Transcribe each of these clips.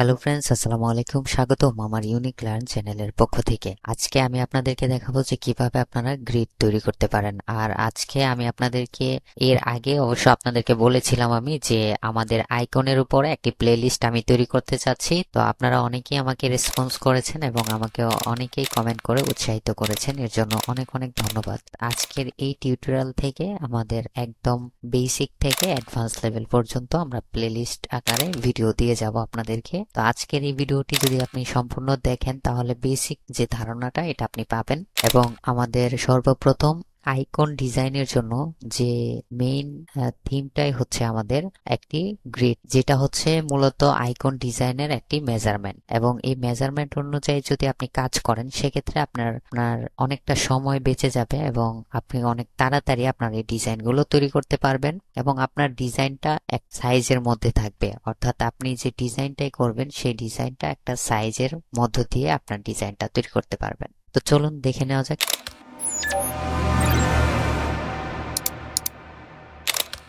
Hello friends আসসালামু আলাইকুম স্বাগতম আমার ইউনিক লার্ন চ্যানেলের পক্ষ থেকে। আজকে আমি আপনাদেরকে দেখাবো যে কীভাবে আপনারা গ্রিড তৈরি করতে পারেন। আর আজকে আমি আপনাদেরকে, এর আগে অবশ্য আপনাদেরকে বলেছিলাম আমি যে আমাদের আইকনের উপরে একটি প্লেলিস্ট আমি তৈরি করতে চাচ্ছি। তো আপনারা অনেকেই আমাকে রেসপন্স করেছেন এবং আমাকে অনেকেই কমেন্ট করে উৎসাহিত করেছেন। এর জন্য অনেক অনেক ধন্যবাদ। আজকের এই টিউটোরিয়াল থেকে আমাদের একদম বেসিক থেকে অ্যাডভান্স লেভেল পর্যন্ত আমরা প্লেলিস্ট আকারে ভিডিও দিয়ে যাব আপনাদেরকে। তো আজকের এই ভিডিওটি যদি আপনি সম্পূর্ণ দেখেন, তাহলে বেসিক যে ধারণাটা, এটা আপনি পাবেন। এবং আমাদের সর্বপ্রথম আইকন ডিজাইনের জন্য যে মেইন থিমটাই হচ্ছে আমাদের একটি গ্রিড যেটা হচ্ছে মূলত আইকন ডিজাইনের একটি মেজারমেন্ট এবং এই মেজারমেন্ট অনুযায়ী যদি আপনি কাজ করেন, সেক্ষেত্রে আপনার আপনার অনেকটা সময় বেঁচে যাবে এবং আপনি অনেক তাড়াতাড়ি আপনার এই ডিজাইনগুলো তৈরি করতে পারবেন এবং আপনার ডিজাইনটা এক সাইজের মধ্যে থাকবে। অর্থাৎ আপনি যে ডিজাইনটাই করবেন, সেই ডিজাইনটা একটা সাইজের মধ্য দিয়ে আপনার ডিজাইনটা তৈরি করতে পারবেন। তো চলুন দেখে নেওয়া যাক।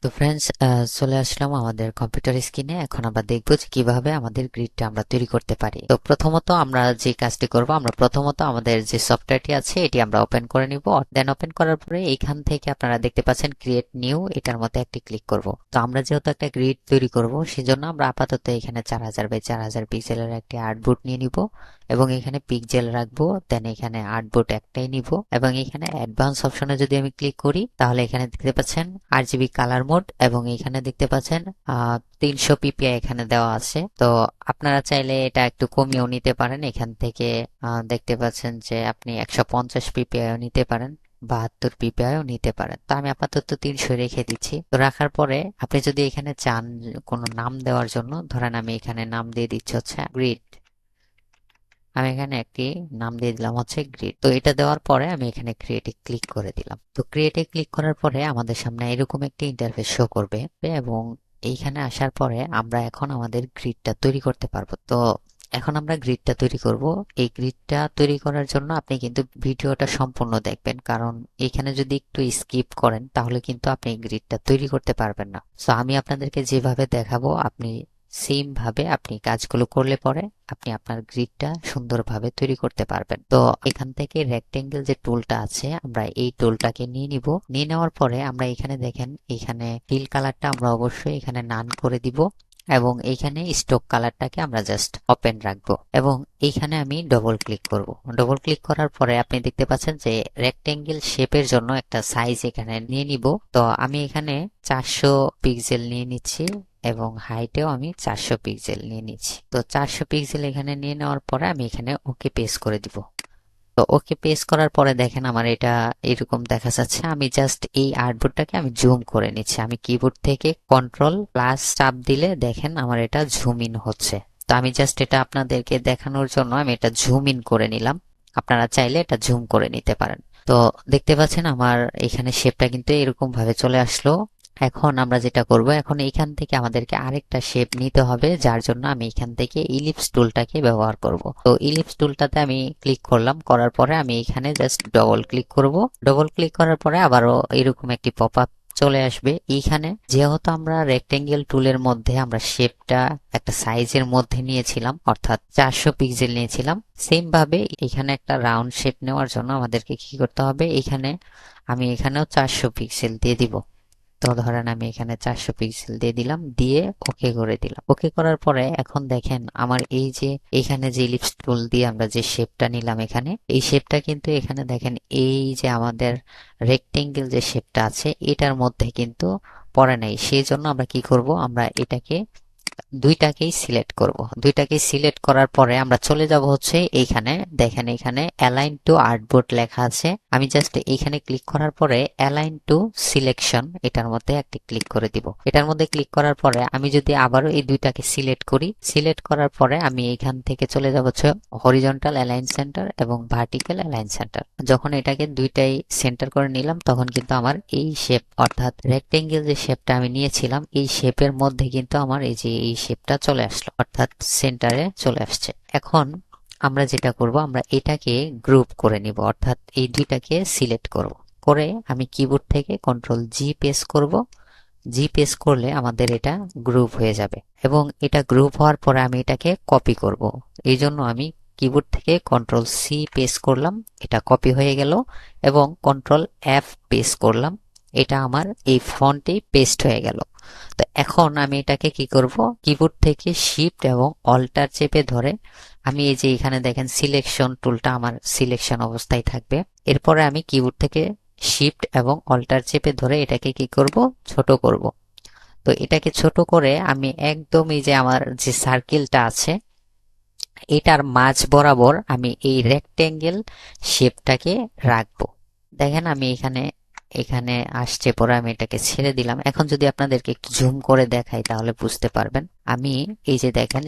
তো ফ্রেন্ডস চলে আসলাম আমাদের কম্পিউটার স্ক্রিনে এখন আমরা দেখব যে কীভাবে আমাদের গ্রিডটা আমরা তৈরি করতে পারি। তো প্রথমত আমরা যে কাজটি করব, আমরা প্রথমত আমাদের যে সফটওয়্যারটি আছে, এটি আমরা ওপেন করে নিব। দেন ওপেন করার পরে এইখান থেকে আপনারা দেখতে পাচ্ছেন ক্রিয়েট নিউ এটার মধ্যে একটি ক্লিক করব। তো আমরা যেহেতু একটা গ্রিড তৈরি করব, সেজন্য আমরা আপাতত এখানে চার হাজার বাই চার হাজার পিক্সেলের একটি আর্টবোর্ড নিয়ে নিব। এবং এখানে পিকজেল রাখব দেন এখানে আর্টবোর্ড একটাই নিব এবং এখানে অ্যাডভান্স অপশনে যদি আমি ক্লিক করি, তাহলে এখানে দেখতে পাচ্ছেন আর জিবি কালার মোড এবং এখানে দেখতে পাচ্ছেন তিনশো পিপিআই এখানে দেওয়া আছে। তো আপনারা চাইলে এটা একটু কমিয়েও নিতে পারেন। এখান থেকে দেখতে পাচ্ছেন যে আপনি একশো পঞ্চাশ পিপিআইও নিতে পারেন, বাহাত্তর পিপিআইও নিতে পারেন। তো আমি আপাতত তিনশো রেখে দিচ্ছি। তো রাখার পরে আপনি যদি এখানে চান কোনো নাম দেওয়ার জন্য, ধরেন আমি এখানে নাম দিয়ে দিচ্ছি হচ্ছে গ্রিড আমি এখানে একটি নাম দিয়ে দিলাম হচ্ছে গ্রিড তো এটা দেওয়ার পরে আমি এখানে ক্রিয়েটে ক্লিক করে দিলাম। তো ক্রিয়েটে ক্লিক করার পরে আমাদের সামনে এরকম একটি ইন্টারফেস শো করবে এবং এইখানে আসার পরে আমরা এখন আমাদের গ্রিডটা তৈরি করতে পারব। তো এখন আমরা গ্রিডটা তৈরি করব। এই গ্রিডটা তৈরি করার জন্য আপনি কিন্তু ভিডিওটা সম্পূর্ণ দেখবেন। কারণ এখানে যদি একটু স্কিপ করেন তাহলে কিন্তু আপনি গ্রিডটা তৈরি করতে পারবেন না। সো আমি আপনাদেরকে যেভাবে দেখাবো, আপনি সেম ভাবে আপনি কাজগুলো করলে পরে আপনি আপনার গ্রিডটা সুন্দরভাবে তৈরি করতে পারবেন। তো এখান থেকে রেক্টেঙ্গেল যে টুলটা আছে, আমরা এই টুলটাকে নিয়ে নিব। নিয়ে নেওয়ার পরে আমরা এখানে দেখেন, এখানে ফিল কালারটা আমরা অবশ্যই এখানে নান করে দিব এবং এইখানে স্টক কালারটাকে আমরা জাস্ট ওপেন রাখব এবং এইখানে আমি ডবল ক্লিক করব। ডবল ক্লিক করার পরে আপনি দেখতে পাচ্ছেন যে রেক্টেঙ্গেল শেপের জন্য একটা সাইজ এখানে নিয়ে নিব। তো আমি এখানে চারশো পিক্সেল নিয়ে নিচ্ছি। এবং হাইটেও আমি চারশো পিক্সেল নিয়ে নিচ্ছি। তো চারশো পিক্সেল এখানে নিয়ে নেওয়ার পরে আমি এখানে ওকে পেস করে দিব। তো ওকে পেস করার পরে দেখেন আমার এটা এরকম দেখা যাচ্ছে। আমি জাস্ট এই আর্টবোর্ডটাকে আমি জুম করে নিচ্ছি। আমি কিবোর্ড থেকে কন্ট্রোল প্লাস চাপ দিলে দেখেন আমার এটা জুম ইন হচ্ছে। তো আমি জাস্ট এটা আপনাদেরকে দেখানোর জন্য আমি এটা জুম ইন করে নিলাম। আপনারা চাইলে এটা জুম করে নিতে পারেন। তো দেখতে পাচ্ছেন আমার এখানে শেপটা কিন্তু এরকম ভাবে চলে আসলো। এখন আমরা যেটা করব, এখন এইখান থেকে আমাদেরকে আরেকটা শেপ নিতে হবে, যার জন্য আমি এখান থেকে ইলিপস টুলটাকে ব্যবহার করব। তো ইলিপস টুলটাতে আমি ক্লিক করলাম, করার পরে আমি এখানে জাস্ট ডবল ক্লিক করব। ডবল ক্লিক করার পরে আবারও এরকম একটি পপ আপ চলে আসবে। এইখানে যেহেতু আমরা রেক্টেঙ্গেল টুলের মধ্যে আমরা শেপটা একটা সাইজের মধ্যে নিয়েছিলাম, অর্থাৎ চারশো পিক্সেল নিয়েছিলাম সেম ভাবে এখানে একটা রাউন্ড শেপ নেওয়ার জন্য আমাদেরকে কি করতে হবে? এখানে আমি এখানেও চারশো পিক্সেল দিয়ে দিব। তো ধরেন আমি এখানে চারশো পিক্সেল দিয়ে দিলাম, দিয়ে ওকে করে দিলাম। ওকে করার পরে এখন দেখেন আমার এই যে এখানে যে লিপস টুল দিয়ে আমরা যে শেপটা নিলাম এখানে, এই শেপটা কিন্তু এখানে দেখেন এই যে আমাদের রেক্টেঙ্গেল যে শেপটা আছে, এটার মধ্যে কিন্তু পড়ে নাই। সেই জন্য আমরা কি করব? আমরা এটাকে দুইটাকেই সিলেক্ট করব। দুইটাকেই সিলেক্ট করার পরে আমরা চলে যাব হচ্ছে এইখানে। দেখেন এখানে অ্যালাইন টু আর্টবোর্ড লেখা আছে। আমি জাস্ট এইখানে ক্লিক করার পরে অ্যালাইন টু সিলেকশন এটার মধ্যে একটি ক্লিক করে দিব। এটার মধ্যে ক্লিক করার পরে আমি যদি আবারও এই দুইটাকে সিলেক্ট করি, সিলেক্ট করার পরে আমি এখান থেকে চলে যাব হচ্ছে হরিজন্টাল অ্যালাইন সেন্টার এবং ভার্টিক্যাল অ্যালাইন সেন্টার যখন এটাকে দুইটাই সেন্টার করে নিলাম, তখন কিন্তু আমার এই শেপ অর্থাৎ রেক্টেঙ্গেল যে শেপটা আমি নিয়েছিলাম, এই শেপের মধ্যে কিন্তু আমার এই যে এই শেপটা চলে আসলো, অর্থাৎ সেন্টারে চলে আসছে। এখন আমরা যেটা করব, আমরা এটাকে গ্রুপ করে নিব, অর্থাৎ এই দুইটাকে সিলেক্ট করব। করে আমি কিবোর্ড থেকে কন্ট্রোল জি প্রেস করব। জি পেস করলে আমাদের এটা গ্রুপ হয়ে যাবে এবং এটা গ্রুপ হওয়ার পরে আমি এটাকে কপি করব। এই জন্য আমি কিবোর্ড থেকে কন্ট্রোল সি পেস করলাম, এটা কপি হয়ে গেল এবং কন্ট্রোল এফ পেস করলাম। এটা আমার এই ফন্টেই পেস্ট হয়ে গেল। তো এখন আমি এটাকে কি করব? কিবোর্ড থেকে শিফট এবং অল্টার চেপে ধরে আমি এই যে এখানে দেখেন সিলেকশন টুলটা আমার সিলেকশন অবস্থায় থাকবে। এরপরে আমি কিবোর্ড থেকে শিফট এবং অল্টার চেপে ধরে এটাকে কি করব? ছোট করব। তো এটাকে ছোট করে আমি একদম এই যে আমার যে সার্কেলটা আছে, এটার মাঝ বরাবর আমি এই রেক্টেঙ্গেল শেপটাকে রাখব। দেখেন আমি এখানে এখানে আসছে পরে আমি এটাকে ছেড়ে দিলাম। এখন যদি আপনাদেরকে একটু জুম করে দেখাই, তাহলে বুঝতে পারবেন। আমি এই যে দেখেন,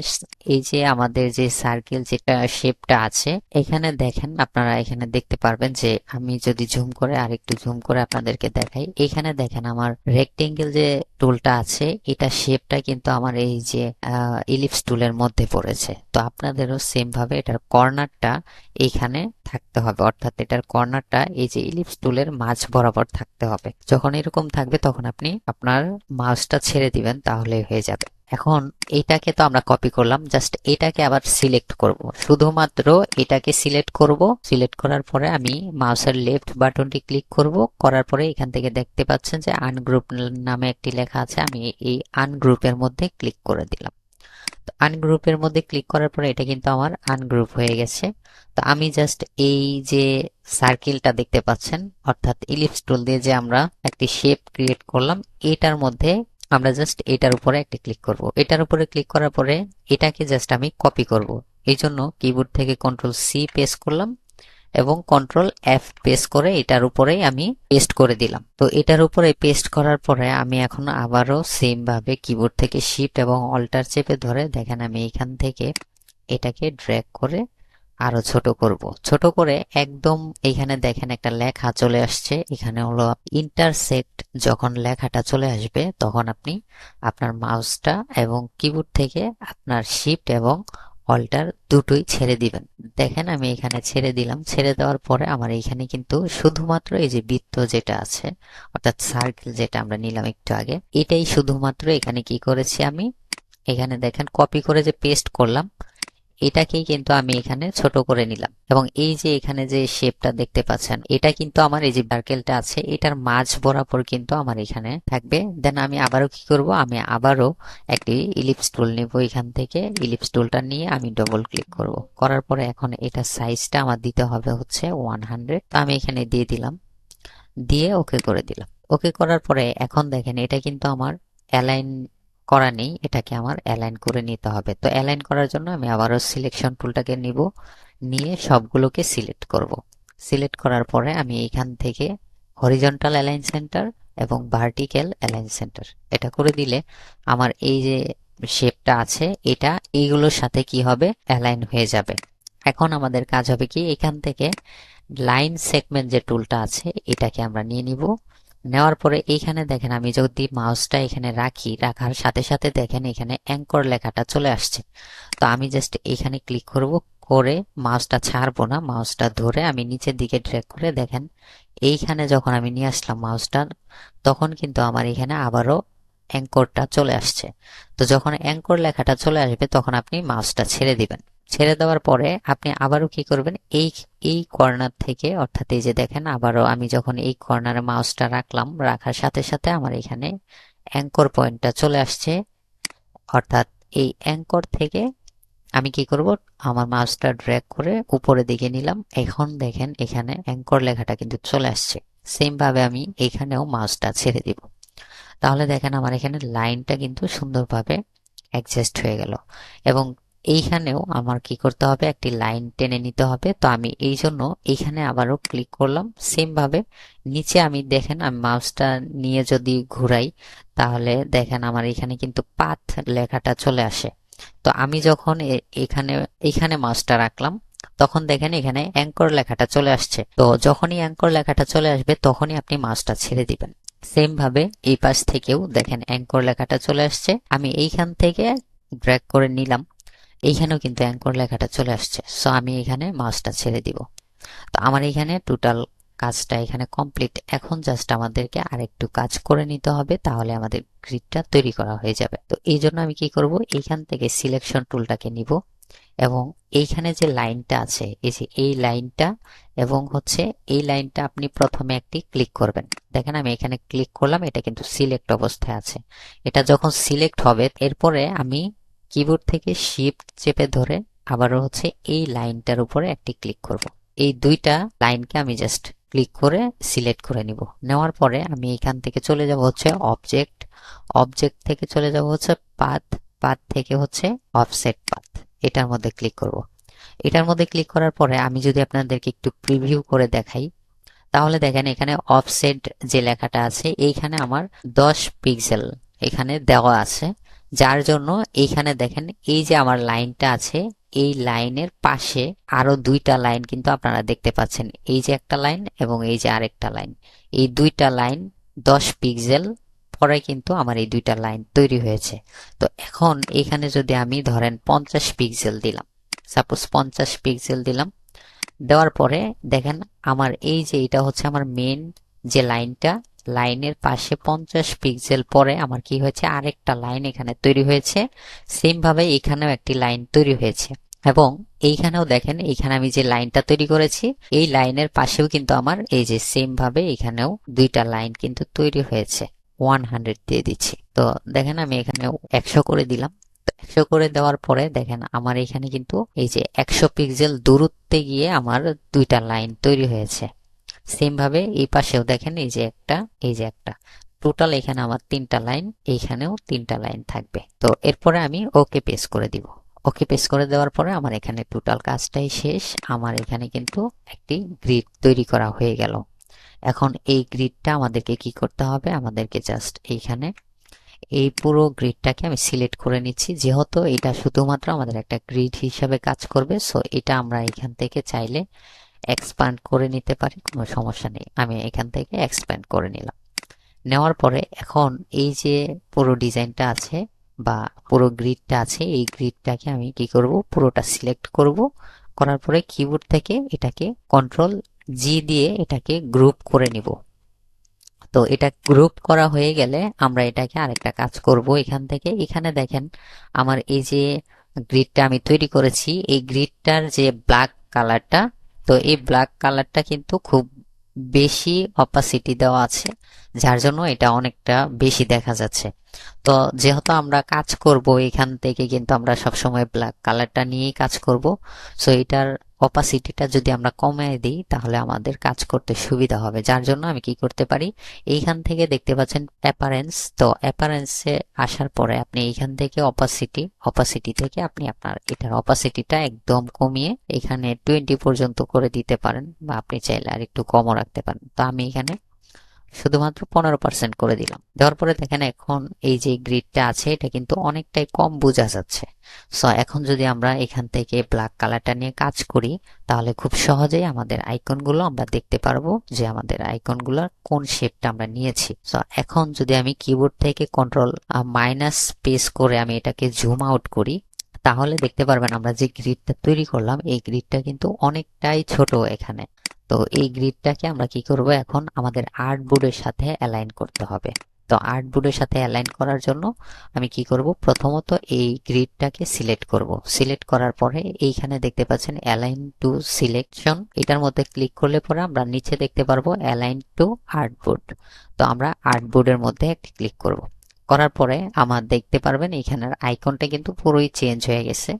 এই যে আমাদের যে সার্কেল যেটা শেপটা আছে, এখানে দেখেন আপনারা এখানে দেখতে পারবেন যে আমি যদি জুম করে আর একটু জুম করে আপনাদেরকে দেখাই। এখানে দেখেন আমার রেক্টেঙ্গেল যে টুলটা আছে, এটা শেপটা কিন্তু আমার এই যে ইলিপস টুলের মধ্যে পড়েছে। তো আপনাদেরও সেম ভাবে এটার কর্নারটা এইখানে থাকতে হবে। অর্থাৎ এটার কর্নারটা এই যে ইলিপস টুলের মাঝ বরাবর থাকতে হবে। যখন এরকম থাকবে, তখন আপনি আপনার মাউসটা ছেড়ে দিবেন, তাহলে হয়ে যাবে। এখন এটাকে তো আমরা কপি করলাম জাস্ট এটাকে আবার সিলেক্ট করব। শুধুমাত্র এটাকে সিলেক্ট করব সিলেক্ট করার পরে আমি মাউসের লেফট বাটনটি ক্লিক করব, করার পরে এখান থেকে দেখতে পাচ্ছেন যে আনগ্রুপ নামে একটি লেখা আছে, আমি এই আনগ্রুপের মধ্যে ক্লিক করে দিলাম। তো আনগ্রুপের মধ্যে ক্লিক করার পরে এটা কিন্তু আমার আনগ্রুপ হয়ে গেছে। তো আমি জাস্ট এই যে সার্কেলটা দেখতে পাচ্ছেন, অর্থাৎ ইলিপস টুল দিয়ে যে আমরা একটি শেপ ক্রিয়েট করলাম, এটার মধ্যে আমরা জাস্ট এটার উপরে একটা ক্লিক করব। এটার উপরে ক্লিক করার পরে এটাকে জাস্ট আমি কপি করব। এই জন্য কিবোর্ড থেকে কন্ট্রোল সি পেস করলাম এবং কন্ট্রোল এফ পেস্ট করে এটার উপরেই আমি পেস্ট করে দিলাম। তো এটার উপরে পেস্ট করার পরে আমি এখন আবারও সেম ভাবে কিবোর্ড থেকে শিফট এবং অল্টার চেপে ধরে দেখেন আমি এখান থেকে এটাকে ড্র্যাগ করে আরও ছোট করব। ছোট করে একদম এখানে দেখেন একটা লেখা চলে আসছে। এখানে হলো ইন্টারসেক্ট যখন লেখাটা চলে আসবে, তখন আপনি আপনার মাউসটা এবং কিবোর্ড থেকে আপনার শিফট এবং অল্টার দুটোই ছেড়ে দিবেন। দেখেন আমি এখানে ছেড়ে দিলাম। ছেড়ে দেওয়ার পরে আমার এখানে কিন্তু শুধুমাত্র এই যে বৃত্ত যেটা আছে, অর্থাৎ সার্কেল যেটা আমরা নিলাম একটু আগে, এটাই শুধুমাত্র এখানে কি করেছি আমি? এখানে দেখেন কপি করে যে পেস্ট করলাম এটাকেই কিন্তু আমি এখানে ছোট করে নিলাম। এবং এই যে এখানে যে শেপটা দেখতে পাচ্ছেন, এটা কিন্তু আমার এই যে সার্কেলটা আছে, এটার মাঝ বরাবর কিন্তু আমার এখানে থাকবে। দেন আমি আবারও কি করব? আমি আবারও একটি ইলিপস টুল নেব এখান থেকে। ইলিপস টুলটা নিয়ে আমি ডবল ক্লিক করব। করার পরে এখন এটা সাইজটা আমার দিতে হবে হচ্ছে ওয়ান হান্ড্রেড তো আমি এখানে দিয়ে দিলাম। দিয়ে ওকে করে দিলাম। ওকে করার পরে এখন দেখেন, এটা কিন্তু আমার অ্যালাইন করা নেই, এটাকে আমার অ্যালাইন করে নিতে হবে। তো অ্যালাইন করার জন্য আমি আবারও সিলেকশন টুলটাকে নিব, নিয়ে সবগুলোকে সিলেক্ট করব। সিলেক্ট করার পরে আমি এখান থেকে হরিজন্টাল অ্যালাইন সেন্টার এবং ভার্টিক্যাল অ্যালাইন সেন্টার এটা করে দিলে আমার এই যে শেপটা আছে, এটা এইগুলোর সাথে কি হবে? অ্যালাইন হয়ে যাবে। এখন আমাদের কাজ হবে কি, এখান থেকে লাইন সেগমেন্ট যে টুলটা আছে, এটাকে আমরা নিয়ে নিব। নেওয়ার পরে এইখানে দেখেন আমি যদি মাউসটা এখানে রাখি, রাখার সাথে সাথে দেখেন এখানে অ্যাঙ্কর লেখাটা চলে আসছে। তো আমি জাস্ট এখানে ক্লিক করব, করে মাউসটা ছাড়বো না মাউসটা ধরে আমি নিচের দিকে ড্র্যাগ করে দেখেন এইখানে যখন আমি নিয়ে আসলাম মাউসটা তখন কিন্তু আমার এখানে আবারও অ্যাঙ্করটা চলে আসছে। তো যখন অ্যাঙ্কর লেখাটা চলে আসবে, তখন আপনি মাউসটা ছেড়ে দিবেন। ছেড়ে দেওয়ার পরে আপনি আবারও কি করবেন? এই এই কর্নার থেকে, অর্থাৎ এই যে দেখেন, আবারও আমি যখন এই কর্নারে মাউসটা রাখলাম, রাখার সাথে সাথে আমার এখানে অ্যাঙ্কর পয়েন্টটা চলে আসছে। অর্থাৎ এই অ্যাঙ্কর থেকে আমি কি করব? আমার মাউসটা ড্র্যাগ করে উপরে দিকে নিলাম। এখন দেখেন, এখানে অ্যাঙ্কর লেখাটা কিন্তু চলে আসছে। সেম ভাবে আমি এখানেও মাউসটা ছেড়ে দিব। তাহলে দেখেন, আমার এখানে লাইনটা কিন্তু সুন্দরভাবে অ্যাডজাস্ট হয়ে গেল। এবং এইখানেও আমার কি করতে হবে? একটি লাইন টেনে নিতে হবে। তো আমি এই জন্য এইখানে আবারও ক্লিক করলাম। সেম ভাবে নিচে আমি দেখেন, আমি মাউসটা নিয়ে যদি ঘুরাই, তাহলে দেখেন আমার এখানে কিন্তু পাথ লেখাটা চলে আসে। তো আমি যখন এখানে এখানে মাউসটা রাখলাম, তখন দেখেন এখানে অ্যাঙ্কর লেখাটা চলে আসছে। তো যখনই অ্যাঙ্কর লেখাটা চলে আসবে, তখনই আপনি মাউসটা ছেড়ে দিবেন। সেম ভাবে এই পাশ থেকেও দেখেন অ্যাঙ্কর লেখাটা চলে আসছে। আমি এইখান থেকে ড্র্যাগ করে নিলাম। এইখানেও কিন্তু অ্যাঙ্কর লেখাটা চলে আসছে। সো আমি এখানে মাউসটা ছেড়ে দিব। তো আমার এখানে টোটাল কাজটা এখানে কমপ্লিট এখন জাস্ট আমাদেরকে আরেকটু কাজ করে নিতে হবে, তাহলে আমাদের গ্রিডটা তৈরি করা হয়ে যাবে। তো এই জন্য আমি কি করব? এইখান থেকে সিলেকশন টুলটাকে নিব এবং এইখানে যে লাইনটা আছে, এই যে এই লাইনটা এবং হচ্ছে এই লাইনটা আপনি প্রথমে একটি ক্লিক করবেন। দেখেন আমি এখানে ক্লিক করলাম, এটা কিন্তু সিলেক্ট অবস্থায় আছে। এটা যখন সিলেক্ট হবে, এরপরে আমি কিবোর্ড থেকে শিফট চেপে ধরে আবারও হচ্ছে এই লাইনটার উপরে একটি ক্লিক করব। এই দুইটা লাইনকে আমি জাস্ট ক্লিক করে সিলেক্ট করে নিব। নেওয়ার পরে আমি এখান থেকে চলে যাব হচ্ছে অবজেক্ট অবজেক্ট থেকে চলে যাব হচ্ছে পাথ পাথ থেকে হচ্ছে অফসেট পাথ এটার মধ্যে ক্লিক করব। এটার মধ্যে ক্লিক করার পরে আমি যদি আপনাদেরকে একটু প্রিভিউ করে দেখাই, তাহলে দেখেন এখানে অফসেট যে লেখাটা আছে, এইখানে আমার দশ পিক্সেল এখানে দেওয়া আছে। যার জন্য এইখানে দেখেন, এই যে আমার লাইনটা আছে, এই লাইনের পাশে আরও দুইটা লাইন কিন্তু আপনারা দেখতে পাচ্ছেন। এই যে একটা লাইন এবং এই যে আরেকটা লাইন। এই দুইটা লাইন দশ পিক্সেল পরে কিন্তু আমার এই দুইটা লাইন তৈরি হয়েছে। তো এখন এখানে যদি আমি ধরেন পঞ্চাশ পিক্সেল দিলাম, সাপোজ পঞ্চাশ পিক্সেল দিলাম, দেওয়ার পরে দেখেন আমার এই যে এটা হচ্ছে আমার মেন যে লাইনটা লাইনের পাশে পঞ্চাশ পিক্সেল পরে আমার কি হয়েছে? আরেকটা লাইন এখানে তৈরি হয়েছে। সেম ভাবে এখানেও একটি লাইন তৈরি হয়েছে। এবং এইখানেও দেখেন, এইখানে আমি যে লাইনটা তৈরি করেছি, এই লাইনের পাশেও কিন্তু আমার এই যে সেম ভাবে এখানেও দুইটা লাইন কিন্তু তৈরি হয়েছে। ওয়ান হান্ড্রেড দিয়ে দিচ্ছি। তো দেখেন, আমি এখানে একশো করে দিলাম। একশো করে দেওয়ার পরে দেখেন, আমার এখানে কিন্তু এই যে একশো পিক্সেল দূরত্বে গিয়ে আমার দুইটা লাইন তৈরি হয়েছে। সেম ভাবে এই পাশেও দেখেন এই যে একটা, এই যে একটা। টোটাল এখানে আমার তিনটা লাইন এইখানেও তিনটা লাইন থাকবে। তো এরপরে আমি ওকে পেস করে দিব। ওকে পেস করে দেওয়ার পরে আমার এখানে টোটাল কাজটাই শেষ। আমার এখানে কিন্তু একটি গ্রিড তৈরি করা হয়ে গেল। এখন এই গ্রিডটা আমাদেরকে কি করতে হবে? আমাদেরকে জাস্ট এইখানে এই পুরো গ্রিডটাকে আমি সিলেক্ট করে নিচ্ছি। যেহেতু এটা শুধুমাত্র আমাদের একটা গ্রিড হিসাবে কাজ করবে সো এটা আমরা এখান থেকে চাইলে এক্সপ্যান্ড করে নিতে পারি, কোনো সমস্যা নেই। আমি এখান থেকে এক্সপ্যান্ড করে নিলাম। নেওয়ার পরে এখন এই যে পুরো ডিজাইনটা আছে বা পুরো গ্রিডটা আছে, এই গ্রিডটাকে আমি কি করব? পুরোটা সিলেক্ট করব। করার পরে কিবোর্ড থেকে এটাকে কন্ট্রোল জি দিয়ে এটাকে গ্রুপ করে নিব। তো এটা গ্রুপ করা হয়ে গেলে আমরা এটাকে আরেকটা কাজ করব এখান থেকে। এখানে দেখেন আমার এই যে গ্রিডটা আমি তৈরি করেছি। এই গ্রিডটার যে ব্ল্যাক কালারটা তো এই ব্ল্যাক কালারটা কিন্তু খুব বেশি অপাসিটি দেওয়া আছে। যার জন্য এটা অনেকটা বেশি দেখা যাচ্ছে। তো যেহেতু আমরা কাজ করব, এখান থেকে কিন্তু আমরা সবসময় ব্ল্যাক কালারটা নিয়েই কাজ করব। সো এটার অপাসিটিটা যদি আমরা কমিয়ে দিই, তাহলে আমাদের কাজ করতে সুবিধা হবে। যার জন্য আমি কি করতে পারি? এইখান থেকে দেখতে পাচ্ছেন অ্যাপারেন্স তো অ্যাপারেন্সে আসার পরে আপনি এইখান থেকে অপাসিটি অপাসিটি থেকে আপনি আপনার এটার অপাসিটিটা একদম কমিয়ে এখানে টোয়েন্টি পর্যন্ত করে দিতে পারেন বা আপনি চাইলে আর একটু কমও রাখতে পারেন। তো আমি এখানে শুধুমাত্র পনেরো পার্সেন্ট করে দিলাম। দেওয়ার পরে দেখেন এখন এই যে গ্রিডটা আছে, এটা কিন্তু অনেকটাই কম বোঝা যাচ্ছে। সো এখন যদি আমরা এখান থেকে ব্ল্যাক কালারটা নিয়ে কাজ করি, তাহলে খুব সহজেই আমাদের আইকনগুলো আমরা দেখতে পারব যে আমাদের আইকনগুলোর কোন শেপটা আমরা নিয়েছি। সো এখন যদি আমি কিবোর্ড থেকে কন্ট্রোল মাইনাস পেস করে আমি এটাকে জুম আউট করি, তাহলে দেখতে পারবেন আমরা যে গ্রিডটা তৈরি করলাম, এই গ্রিডটা কিন্তু অনেকটাই ছোট এখানে। তো এই গ্রিডটাকে আমরা কি করব? এখন আমাদের আর্ট বোর্ডের সাথে অ্যালাইন করতে হবে। তো আর্ট বোর্ডের সাথে অ্যালাইন করার জন্য আমি কি করব? প্রথমত এই গ্রিডটাকে সিলেক্ট করব। সিলেক্ট করার পরে এইখানে দেখতে পাচ্ছেন অ্যালাইন টু সিলেকশন। এটার মধ্যে ক্লিক করলে পরে আমরা নিচে দেখতে পারব অ্যালাইন টু আর্ট বোর্ড তো আমরা আর্ট বোর্ডের মধ্যে একটি ক্লিক করব। করার পরে আমার দেখতে পারবেন এখানের আইকনটা কিন্তু পুরোই চেঞ্জ হয়ে গেছে।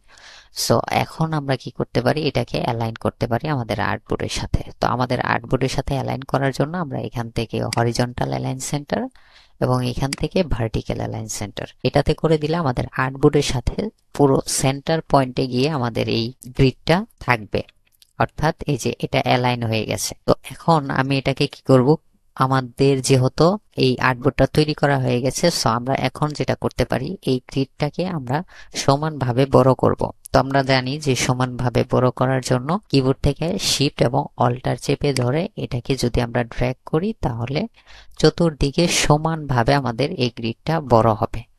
সো এখন আমরা কি করতে পারি? এটাকে অ্যালাইন করতে পারি আমাদের আর্টবোর্ডের সাথে। তো আমাদের আর্টবোর্ডের সাথে অ্যালাইন করার জন্য আমরা এখান থেকে হরিজন্টাল অ্যালাইন সেন্টার এবং এখান থেকে ভার্টিক্যাল অ্যালাইন সেন্টার এটাতে করে দিলে আমাদের আর্টবোর্ডের সাথে পুরো সেন্টার পয়েন্টে গিয়ে আমাদের এই গ্রিডটা থাকবে। অর্থাৎ এই যে এটা অ্যালাইন হয়ে গেছে। তো এখন আমি এটাকে কি করব? আমাদের যেহেতু এই আর্টবোর্ডটা তৈরি করা হয়ে গেছে সো আমরা এখন যেটা করতে পারি, এই গ্রিডটাকে আমরা সমানভাবে বড় করব। তো আমরা জানি যে সমানভাবে বড় করার জন্য কিবোর্ড থেকে শিফট এবং অল্টার চেপে ধরে এটাকে যদি আমরা ড্র্যাগ করি, তাহলে চতুর্দিকে সমানভাবে আমাদের এই গ্রিডটা বড় হবে।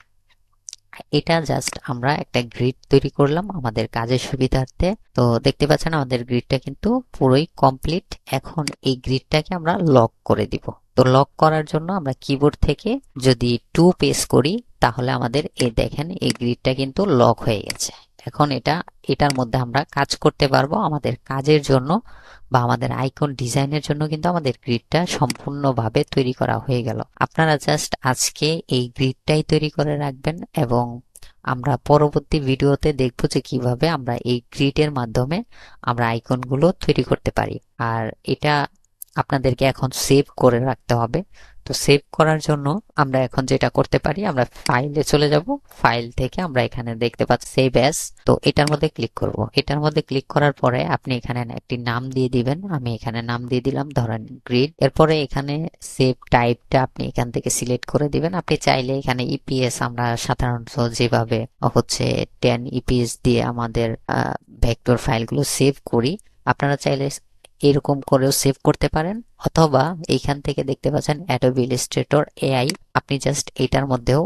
এটা জাস্ট আমরা একটা গ্রিড তৈরি করলাম আমাদের কাজের সুবিধার্থে। তো দেখতে পাচ্ছেন আমাদের গ্রিডটা কিন্তু পুরোই কমপ্লিট এখন এই গ্রিডটাকে আমরা লক করে দিব। তো লক করার জন্য আমরা কিবোর্ড থেকে যদি টু পেস করি, তাহলে আমাদের এ দেখেন এই গ্রিডটা কিন্তু লক হয়ে গেছে। এখন এটা, এটার মধ্যে আমরা কাজ করতে পারব আমাদের কাজের জন্য বা আমাদের আইকন ডিজাইনের জন্য কিন্তু আমাদের গ্রিডটা সম্পূর্ণভাবে তৈরি করা হয়ে গেল। আপনারা জাস্ট আজকে এই গ্রিডটাই তৈরি করে রাখবেন এবং আমরা পরবর্তী ভিডিওতে দেখব যে কীভাবে আমরা এই গ্রিডের মাধ্যমে আমরা আইকনগুলো তৈরি করতে পারি। আর এটা আপনাদেরকে এখন সেভ করে রাখতে হবে। তো সেভ করার জন্য আমরা এখন যেটা করতে পারি, আমরা ফাইলে চলে যাব। ফাইল থেকে আমরা এখানে দেখতে পাচ্ছি সেভ অ্যাজ তো এটার মধ্যে ক্লিক করব। এটার মধ্যে ক্লিক করার পরে আপনি এখানে একটি নাম দিয়ে দিবেন। আমি এখানে নাম দিয়ে দিলাম, ধরেন গ্রিড এরপরে এখানে সেভ টাইপটা আপনি এখান থেকে সিলেক্ট করে দিবেন। আপনি চাইলে এখানে ইপিএস আমরা সাধারণত যেভাবে হচ্ছে টেন ইপিএস দিয়ে আমাদের ভেক্টর ফাইলগুলো সেভ করি, আপনারা চাইলে এরকম করেও সেভ করতে পারেন, অথবা এইখান থেকে দেখতে পাচ্ছেন অ্যাডোবি ইলাস্ট্রেটর এআই আপনি জাস্ট এটার মধ্যেও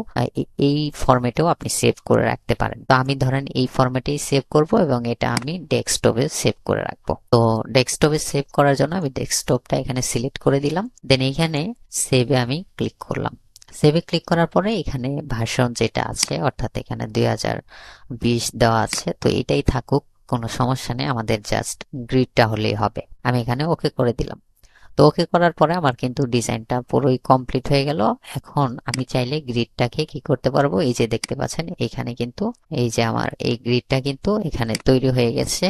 এই ফরম্যাটেও আপনি সেভ করে রাখতে পারেন। তো আমি ধরেন এই ফরম্যাটেই সেভ করব এবং এটা আমি ডেস্কটপে সেভ করে রাখব। তো ডেস্কটপে সেভ করার জন্য আমি ডেস্কটপটা এখানে সিলেক্ট করে দিলাম। দেন এইখানে সেভে আমি ক্লিক করলাম। সেভে ক্লিক করার পরে এখানে ভার্সন যেটা আছে, অর্থাৎ এখানে দুই হাজার বিশ দেওয়া আছে, তো এটাই থাকুক। কোনো সমস্যা নেই, আমাদের জাস্ট গ্রিডটা হলেই হবে। আমি এখানে ওকে করে দিলাম। তো ওকে করার পরে আমার কিন্তু ডিজাইনটা পুরোই কমপ্লিট হয়ে গেল। এখন আমি চাইলে গ্রিডটাকে কি করতে পারব? এই যে দেখতে পাচ্ছেন, এখানে কিন্তু এই যে আমার এই গ্রিডটা কিন্তু এখানে তৈরি হয়ে গেছে।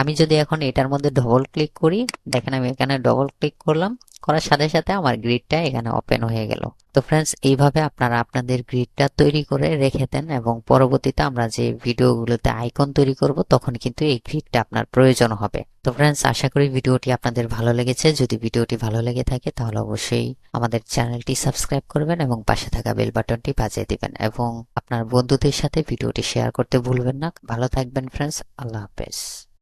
আমি যদি এখন এটার মধ্যে ডবল ক্লিক করি, দেখেন আমি এখানে ডবল ক্লিক করলাম। করার সাথে সাথে আমার গ্রিডটা এখানে ওপেন হয়ে গেল। তো ফ্রেন্ডস এইভাবে আপনারা আপনাদের গ্রিডটা তৈরি করে রেখে দেন এবং পরবর্তীতে আমরা যে ভিডিওগুলোতে আইকন তৈরি করব, তখন কিন্তু এই গ্রিডটা আপনার প্রয়োজন হবে। তো ফ্রেন্ডস আশা করি ভিডিওটি আপনাদের ভালো লেগেছে। যদি ভিডিওটি ভালো লেগে থাকে, তাহলে অবশ্যই আমাদের চ্যানেলটি সাবস্ক্রাইব করবেন এবং পাশে থাকা বেল বাটনটি বাজিয়ে দিবেন এবং আপনার বন্ধুদের সাথে ভিডিওটি শেয়ার করতে ভুলবেন না। ভালো থাকবেন ফ্রেন্ডস আল্লাহ হাফেজ।